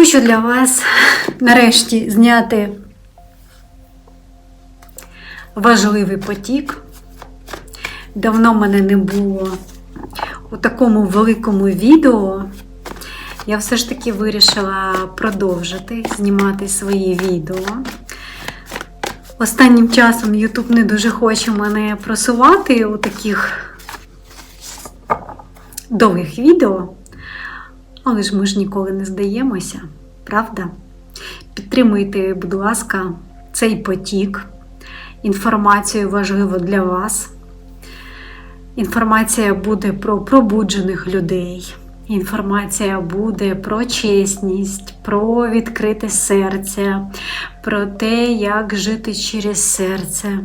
Хочу для вас нарешті зняти важливий потік. Давно мене не було у такому великому відео. Я все ж таки вирішила продовжити знімати свої відео. Останнім часом YouTube не дуже хоче мене просувати у таких довгих відео. Але ж ми ж ніколи не здаємося, правда? Підтримуйте, будь ласка, цей потік. Інформацію важливо для вас. Інформація буде про пробуджених людей. Інформація буде про чесність, про відкрите серце, про те, як жити через серце.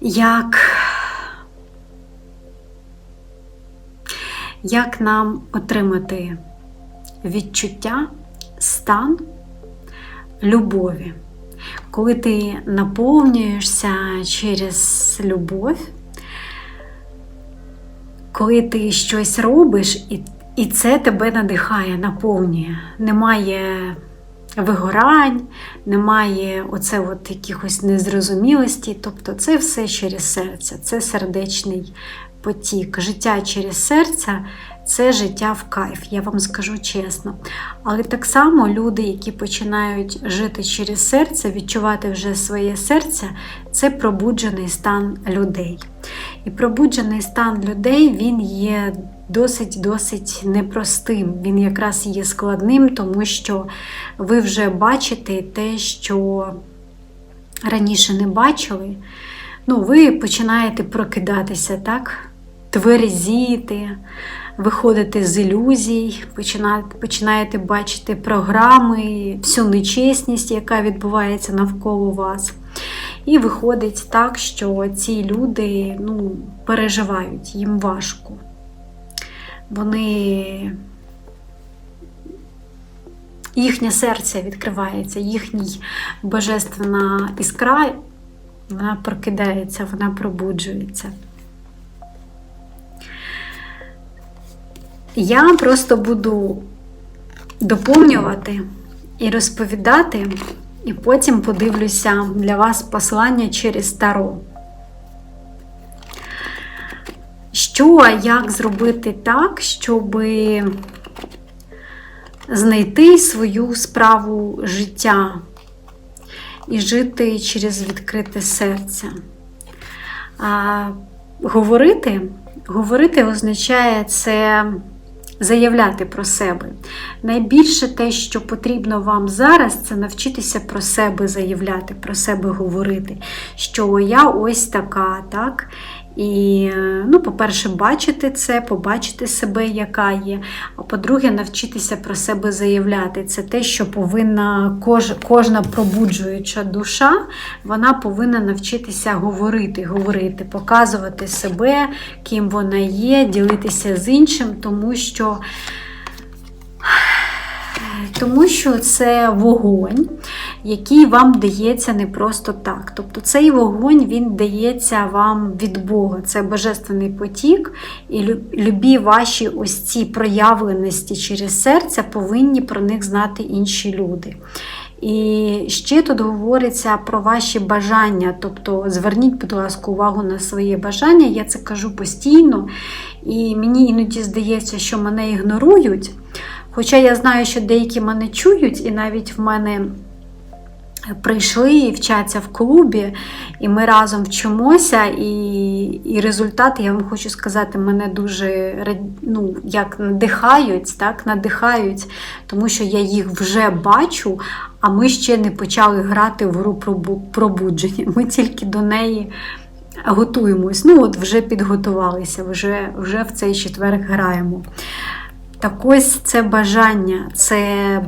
Як як нам отримати відчуття, стан любові. Коли ти наповнюєшся через любов, коли ти щось робиш, і, це тебе надихає, наповнює. Немає вигорань, немає оце от якихось незрозумілості. Тобто це все через серце, це сердечний потік. Життя через серце це життя в кайф, я вам скажу чесно. Але так само люди, які починають жити через серце, відчувати вже своє серце, це пробуджений стан людей. І пробуджений стан людей він є досить-досить непростим. Він якраз є складним, тому що ви вже бачите те, що раніше не бачили. Ну, ви починаєте прокидатися, так? Тверезіти, виходити з ілюзій, починаєте, бачити програми, всю нечесність, яка відбувається навколо вас. І виходить так, що ці люди ну, переживають, їм важко. Вони. Їхнє серце відкривається, їхній божественна іскра, вона прокидається, вона пробуджується. Я просто буду доповнювати і розповідати, і потім подивлюся для вас послання через Таро. Що, як зробити так, щоб знайти свою справу життя і жити через відкрите серце? А, Говорити, говорити означає це заявляти про себе. Найбільше те, що потрібно вам зараз, це навчитися про себе заявляти, про себе говорити, що я ось така, так? І, ну, по-перше, бачити це, побачити себе, яка є. А по-друге, навчитися про себе заявляти. Це те, що повинна кож, кожна пробуджуюча душа, вона повинна навчитися говорити, говорити, показувати себе, ким вона є, ділитися з іншим, тому що. Тому що це вогонь, який вам дається не просто так. Тобто цей вогонь він дається вам від Бога. Це божественний потік, і любі ваші ось ці проявленості через серце повинні про них знати інші люди. І ще тут говориться про ваші бажання. Тобто зверніть, будь ласка, увагу на своє бажання. Я це кажу постійно, і мені іноді здається, що мене ігнорують. Хоча я знаю, що деякі мене чують, і навіть в мене прийшли і вчаться в клубі, і ми разом вчимося, і і результати, я вам хочу сказати, мене дуже ну, як надихають, так, надихають, тому що я їх вже бачу, а ми ще не почали грати в гру пробудження. Ми тільки до неї. Готуємось, ну от вже підготувалися, вже вже в цей четвер граємо. Так ось це бажання, це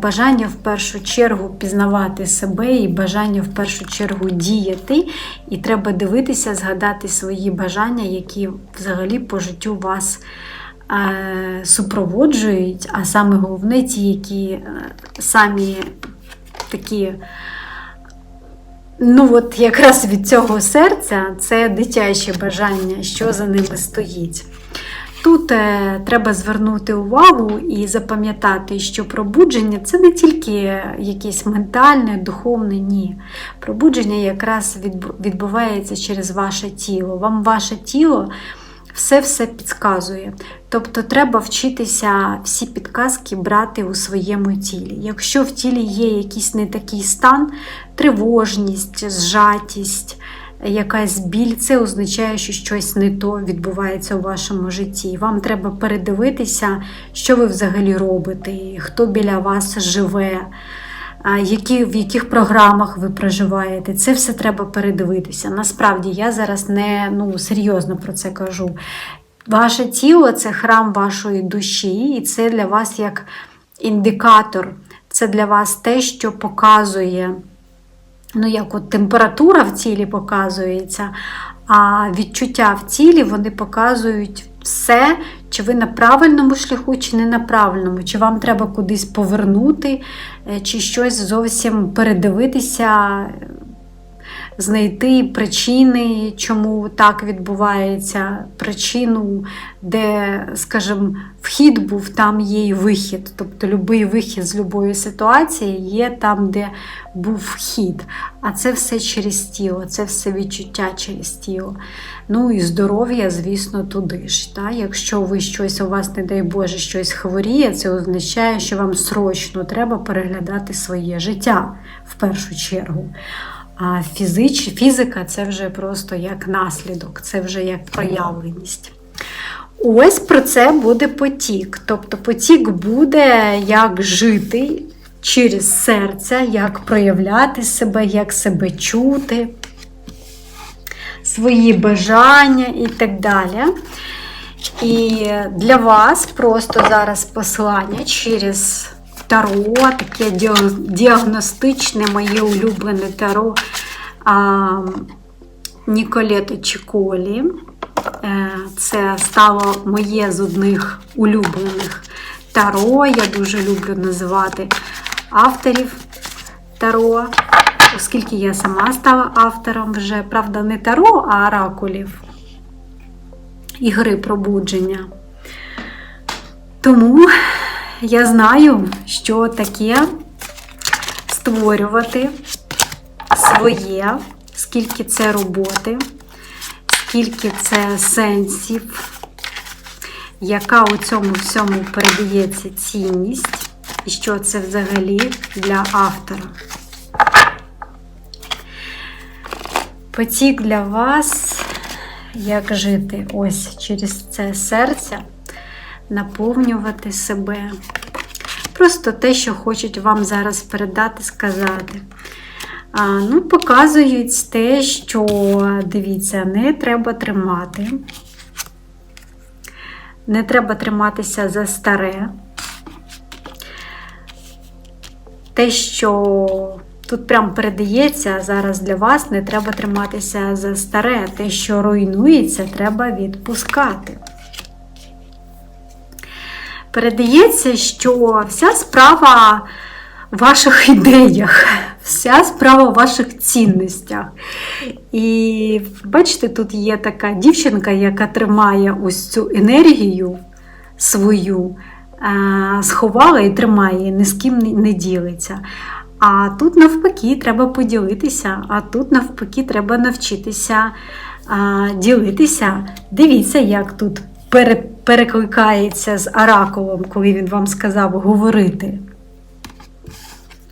бажання в першу чергу пізнавати себе і бажання в першу чергу діяти. І треба дивитися, згадати свої бажання, які взагалі по життю вас е, супроводжують, а саме головне, ті, які е, самі такі. Ну, от якраз від цього серця це дитяче бажання, що за ними стоїть. Тут е, треба звернути увагу і запам'ятати, що пробудження це не тільки якесь ментальне, духовне, ні. Пробудження якраз відбувається через ваше тіло. Вам ваше тіло все-все підказує. Тобто треба вчитися всі підказки брати у своєму тілі. Якщо в тілі є якийсь не такий стан, тривожність, зжатість, якась біль, це означає, що щось не то відбувається у вашому житті. Вам треба передивитися, що ви взагалі робите, хто біля вас живе. Які, в яких програмах ви проживаєте, це все треба передивитися. Насправді я зараз не ну, серйозно про це кажу. Ваше тіло це храм вашої душі, і це для вас як індикатор, це для вас те, що показує, ну, як от температура в тілі показується, а відчуття в тілі вони показують все, чи ви на правильному шляху, чи не на правильному, чи вам треба кудись повернути, е, чи щось зовсім передивитися, знайти причини, чому так відбувається, причину, де, скажімо, вхід був, там є і вихід. Тобто будь-який вихід з будь-якої ситуації є там, де був вхід. А це все через тіло, це все відчуття через тіло. Ну і здоров'я, звісно, туди ж. Та? Якщо ви щось, у вас, не дай Боже, щось хворіє, це означає, що вам срочно треба переглядати своє життя в першу чергу. А фізич, фізика це вже просто як наслідок, це вже як проявленість. Ось про це буде потік. Тобто потік буде як жити через серце, як проявляти себе, як себе чути, свої бажання і так далі. І для вас просто зараз послання через таро, таке діагностичне, моє улюблене таро а, Ніколето Чіколі. Е, Це стало моє з одних улюблених таро. Я дуже люблю називати авторів таро, оскільки я сама стала автором вже, правда, не таро, а оракулів ігри пробудження. Тому я знаю, що таке створювати своє, скільки це роботи, скільки це сенсів, яка у цьому всьому передається цінність, і що це взагалі для автора. Потік для вас, як жити ось через це серце, наповнювати себе. Просто те, що хочуть вам зараз передати, сказати. А, ну, Показують те, що, дивіться, не треба тримати. Не треба триматися за старе. Те, що тут прям передається зараз для вас, не треба триматися за старе. Те, що руйнується, треба відпускати. Передається, що вся справа в ваших ідеях, вся справа в ваших цінностях. І бачите, тут є така дівчинка, яка тримає ось цю енергію свою, сховала і тримає, ні з ким не ділиться. А тут, навпаки, треба поділитися, а тут, навпаки, треба навчитися а, ділитися. Дивіться, як тут пере, перекликається з оракулом, коли він вам сказав говорити.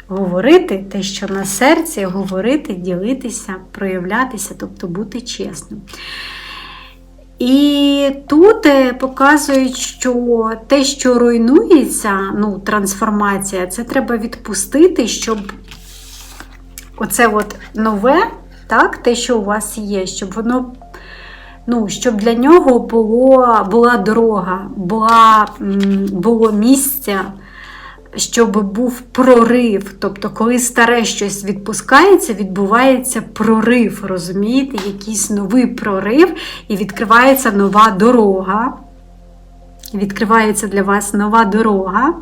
Говорити те, що на серці, говорити, ділитися, проявлятися, тобто бути чесним. І тут показують, що те, що руйнується, ну, трансформація, це треба відпустити, щоб оце от нове, так, те, що у вас є, щоб воно, ну, щоб для нього було, була дорога, була, було місце щоб був прорив. Тобто, коли старе щось відпускається, відбувається прорив, розумієте, якийсь новий прорив, і відкривається нова дорога. Відкривається для вас нова дорога.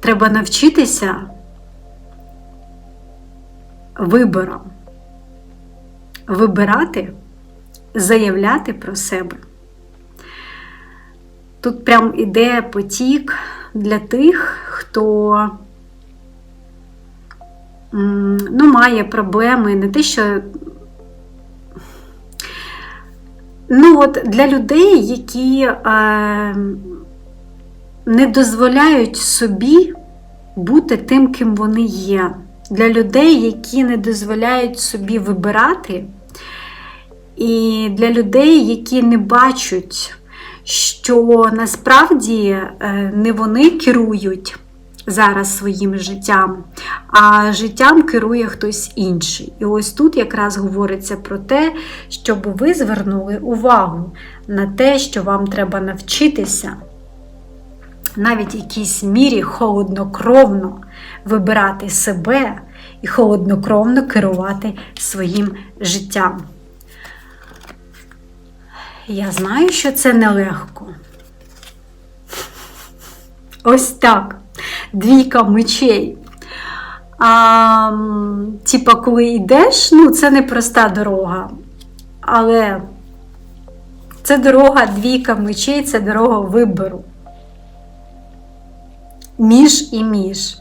Треба навчитися виборам. вибирати, заявляти про себе. Тут прям іде потік для тих, хто ну, має проблеми, не те, що. Ну, от для людей, які е, не дозволяють собі бути тим, ким вони є. Для людей, які не дозволяють собі вибирати, і для людей, які не бачать, що насправді е, не вони керують зараз своїм життям, а життям керує хтось інший. І ось тут якраз говориться про те, щоб ви звернули увагу на те, що вам треба навчитися. Навіть в якійсь мірі холоднокровно вибирати себе і холоднокровно керувати своїм життям. Я знаю, що це нелегко. Ось так. Двійка мечей. А, Типа, коли йдеш, ну, це не проста дорога. Але це дорога двійка мечей, це дорога вибору. Між і між.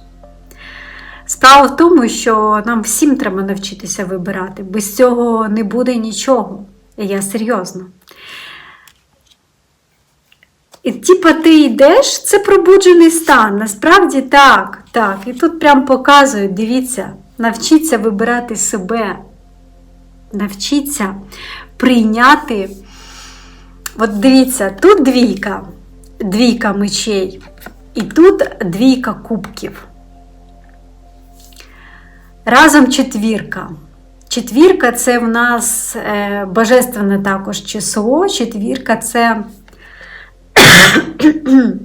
Справа в тому, що нам всім треба навчитися вибирати. Без цього не буде нічого. Я серйозно. І типа ти йдеш, це пробуджений стан. Насправді так, так. І тут прям показують, дивіться, навчіться вибирати себе, навчіться прийняти. От дивіться, тут двійка, двійка мечей, і тут двійка кубків. Разом четвірка. Четвірка це в нас е, божественне також число. Четвірка це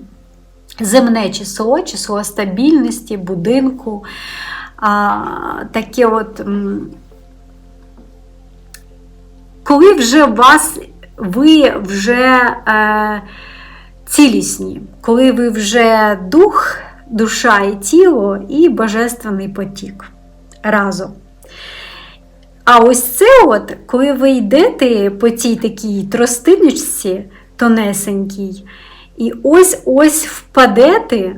земне число, число стабільності, будинку. Таке от, Коли вже вас, ви вже е, цілісні, коли ви вже дух, душа і тіло, і божественний потік разом. А ось це, от, коли ви йдете по цій такій тростиночці тонесенькій, і ось-ось впадете,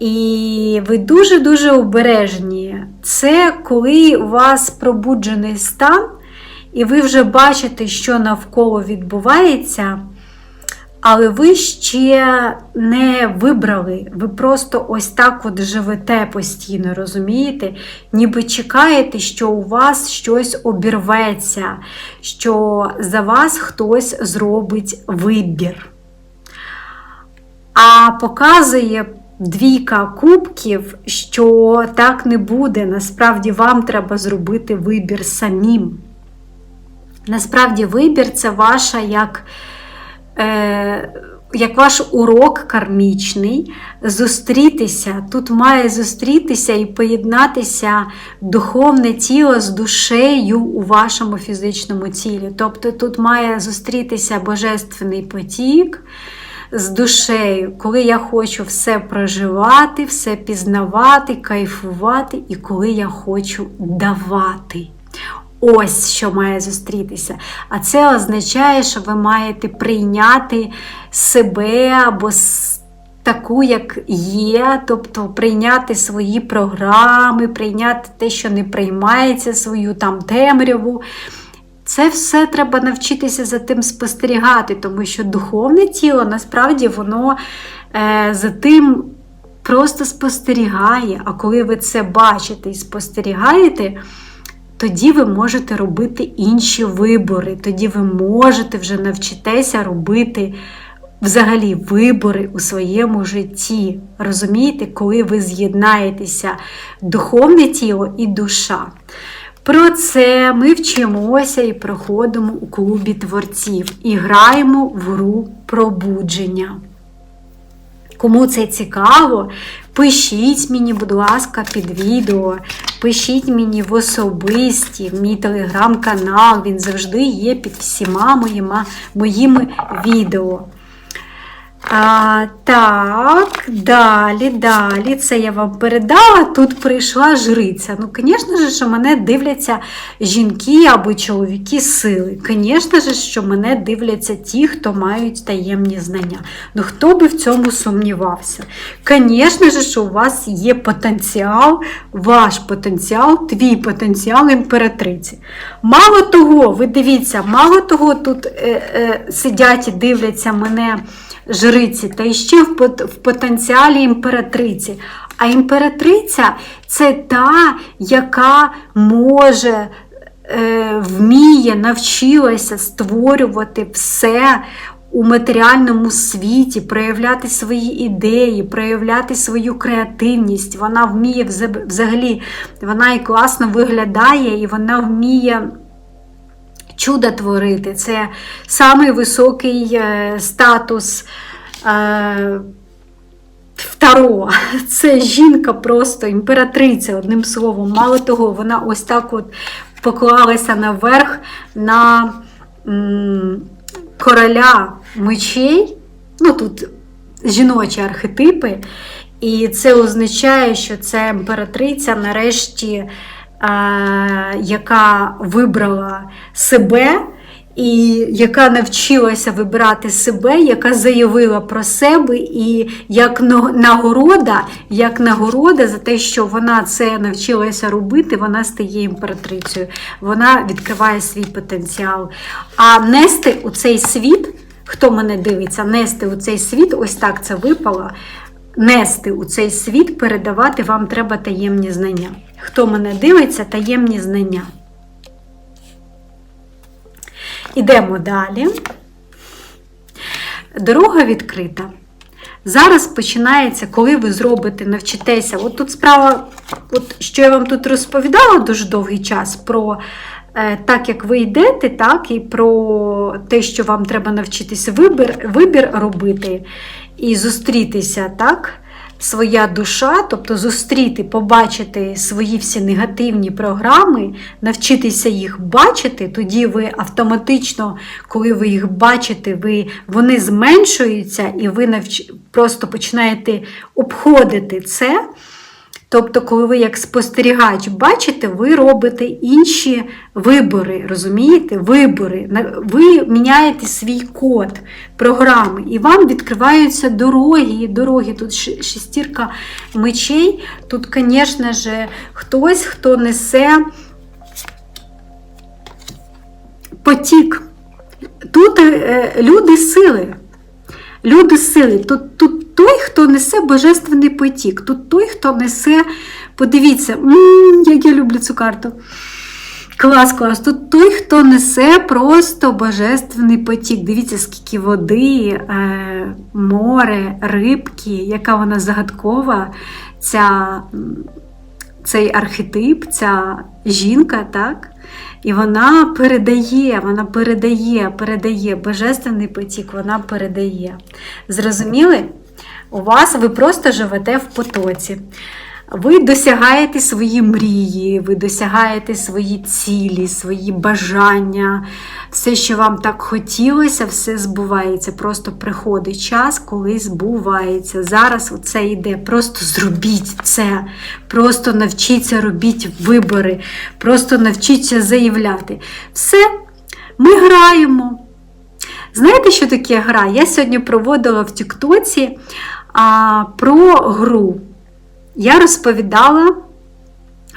і ви дуже-дуже обережні. Це коли у вас пробуджений стан, і ви вже бачите, що навколо відбувається. Але ви ще не вибрали, ви просто ось так от живете постійно, розумієте? Ніби чекаєте, що у вас щось обірветься, що за вас хтось зробить вибір. А показує двійка кубків, що так не буде. Насправді вам треба зробити вибір самим. Насправді, вибір це ваша як. Е, як ваш урок кармічний, зустрітися, тут має зустрітися і поєднатися духовне тіло з душею у вашому фізичному тілі. Тобто тут має зустрітися Божественний потік з душею, коли я хочу все проживати, все пізнавати, кайфувати, і коли я хочу давати. Ось що має зустрітися. А це означає, що ви маєте прийняти себе або таку, як є, тобто прийняти свої програми, прийняти те, що не приймається, свою там темряву. Це все треба навчитися за тим спостерігати, тому що духовне тіло насправді воно е, за тим просто спостерігає. А коли ви це бачите і спостерігаєте, тоді ви можете робити інші вибори, тоді ви можете вже навчитися робити взагалі вибори у своєму житті. Розумієте, коли ви з'єднаєтеся духовне тіло і душа. Про це ми вчимося і проходимо у клубі творців і граємо в гру пробудження. Кому це цікаво, пишіть мені, будь ласка, під відео, пишіть мені в особисті, в мій телеграм-канал, він завжди є під всіма моїми, моїми відео. А, Так, далі, далі. Це я вам передала. Тут прийшла жриця. Ну, звісно ж, що мене дивляться жінки або чоловіки сили. Звісно ж, що мене дивляться ті, хто мають таємні знання. Ну, хто би в цьому сумнівався? Звісно ж, що у вас є потенціал, ваш потенціал, твій потенціал імператриці. Мало того, ви дивіться, мало того, тут е, е, сидять і дивляться мене жриці, та ще в потенціалі імператриці. А імператриця це та, яка може, е, вміє, навчилася створювати все. У матеріальному світі проявляти свої ідеї, проявляти свою креативність. Вона вміє взагалі, вона і класно виглядає, і вона вміє чуда творити. Це самий високий е, статус е, Таро. Це жінка просто імператриця, одним словом. Мало того, вона ось так от поклалася наверх на короля мечей. Ну, тут жіночі архетипи. І це означає, що це імператриця нарешті яка вибрала себе, і яка навчилася вибирати себе, яка заявила про себе, і як нагорода, як нагорода за те, що вона це навчилася робити, вона стає імператрицею, вона відкриває свій потенціал. А нести у цей світ, хто мене дивиться, нести у цей світ, ось так це випало. Нести у цей світ, передавати вам треба таємні знання. Хто мене дивиться, таємні знання. Ідемо далі. Дорога відкрита. Зараз починається, коли ви зробите, навчитеся. От тут справа, от що я вам тут розповідала дуже довгий час, про е, так, як ви йдете, так, і про те, що вам треба навчитися вибір, вибір робити і зустрітися, так? Своя душа, тобто зустріти, побачити свої всі негативні програми, навчитися їх бачити, тоді ви автоматично, коли ви їх бачите, ви, вони зменшуються, і ви навч... просто починаєте обходити це. Тобто, коли ви як спостерігач бачите, ви робите інші вибори, розумієте? Вибори. Ви міняєте свій код програми, і вам відкриваються дороги. Дороги. Тут шестірка мечей. Тут, звісно ж, хтось, хто несе потік. Тут е, люди сили. Люди сили. Тут, тут той, хто несе божественний потік. Тут той, хто несе, подивіться, м -м, як я люблю цю карту. Клас, клас. Тут той, хто несе просто божественний потік. Дивіться, скільки води, е, море, рибки, яка вона загадкова, ця, цей архетип, ця жінка, так? І вона передає, вона передає, передає божественний потік, вона передає. Зрозуміли? У вас ви просто живете в потоці. Ви досягаєте свої мрії, ви досягаєте свої цілі, свої бажання, все, що вам так хотілося, все збувається. Просто приходить час, коли збувається. Зараз це йде. Просто зробіть це. Просто навчіться робіть вибори, просто навчіться заявляти. Все, ми граємо. Знаєте, що таке гра? Я сьогодні проводила в Тіктоці а, про гру. Я розповідала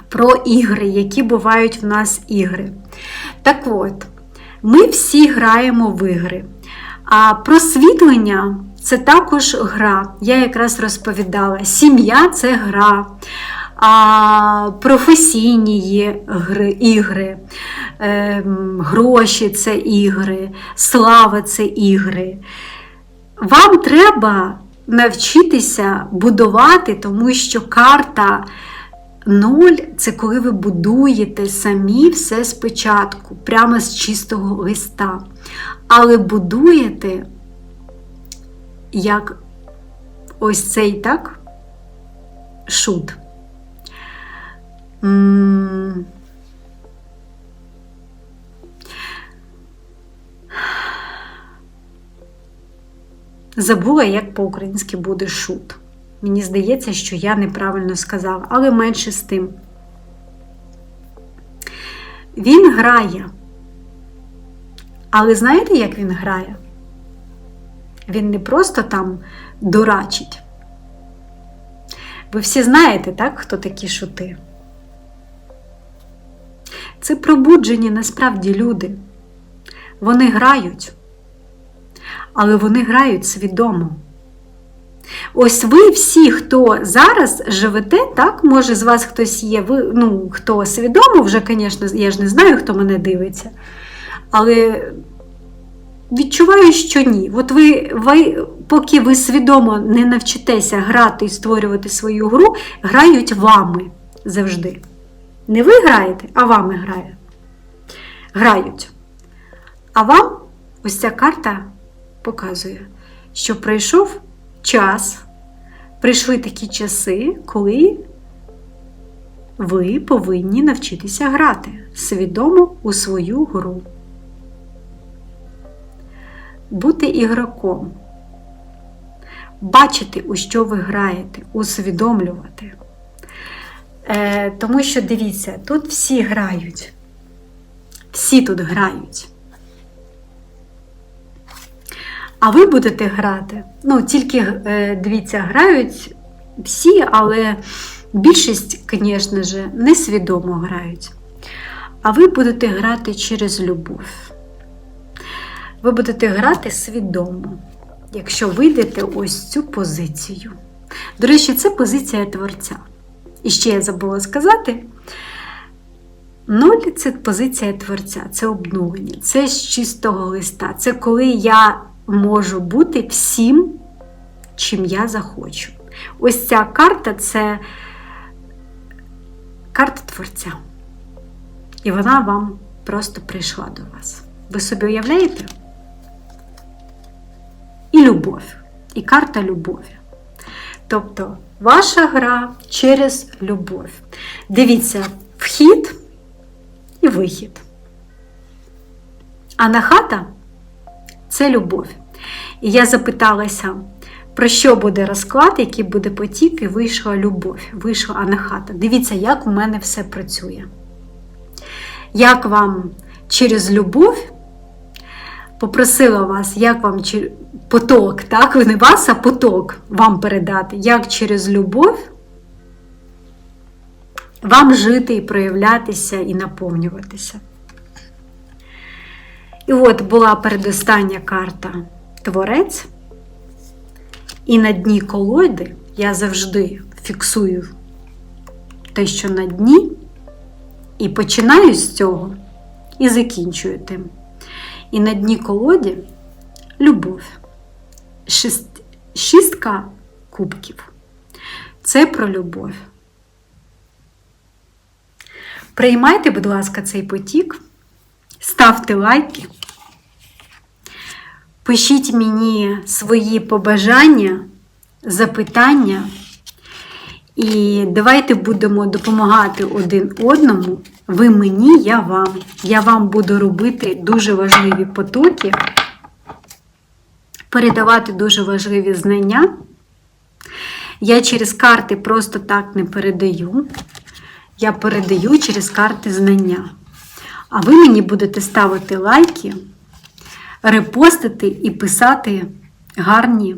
про ігри, які бувають в нас ігри. Так от, ми всі граємо в ігри. А просвітлення це також гра. Я якраз розповідала: сім'я це гра, а професійні гри, ігри, е, гроші це ігри, слава це ігри. Вам треба навчитися будувати, тому що карта нуль це коли ви будуєте самі все спочатку, прямо з чистого листа. Але будуєте як ось цей так шут. Забула, як по-українськи буде шут. Мені здається, що я неправильно сказала, але менше з тим. Він грає. Але знаєте, як він грає? Він не просто там дурачить. Ви всі знаєте, так, хто такі шути? Це пробуджені насправді люди. Вони грають, але вони грають свідомо. Ось ви всі, хто зараз живете, так, може з вас хтось є, ви, ну, хто свідомо вже, звісно, я ж не знаю, хто мене дивиться, але відчуваю, що ні. От ви, ви, поки ви свідомо не навчитеся грати і створювати свою гру, грають вами завжди. Не ви граєте, а вами грає. Грають. А вам ось ця карта показує, що прийшов час, прийшли такі часи, коли ви повинні навчитися грати свідомо у свою гру. Бути ігроком, бачити, у що ви граєте, усвідомлювати. Е, Тому що дивіться, тут всі грають. Всі тут грають. А ви будете грати. Ну, тільки, е, дивіться, грають всі, але більшість, звісно несвідомо грають. А ви будете грати через любов. Ви будете грати свідомо, якщо вийдете ось цю позицію. До речі, це позиція творця. І ще я забула сказати: ноль це позиція творця, це обнулення, це з чистого листа. Це коли я можу бути всім, чим я захочу. Ось ця карта це карта творця. І вона вам просто прийшла до вас. Ви собі уявляєте? І любов, і карта любові. Тобто ваша гра через любов. Дивіться, вхід і вихід. А на хата це любов. І я запиталася, про що буде розклад, який буде потік, і вийшла любов, вийшла анахата. Дивіться, як у мене все працює. Як вам через любов попросила вас, як вам поток, так? Не вас, а поток вам передати, як через любов вам жити і проявлятися і наповнюватися. І от була передостання карта Творець. І на дні колоди я завжди фіксую те, що на дні, і починаю з цього, і закінчую тим. І на дні колоді любов. Шіст... Шістка кубків. Це про любов. Приймайте, будь ласка, цей потік, ставте лайки, пишіть мені свої побажання, запитання. І давайте будемо допомагати один одному. Ви мені, я вам. Я вам буду робити дуже важливі потоки, передавати дуже важливі знання. Я через карти просто так не передаю. Я передаю через карти знання. А ви мені будете ставити лайки, репостити і писати гарні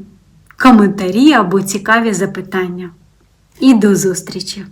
коментарі або цікаві запитання. І до зустрічі!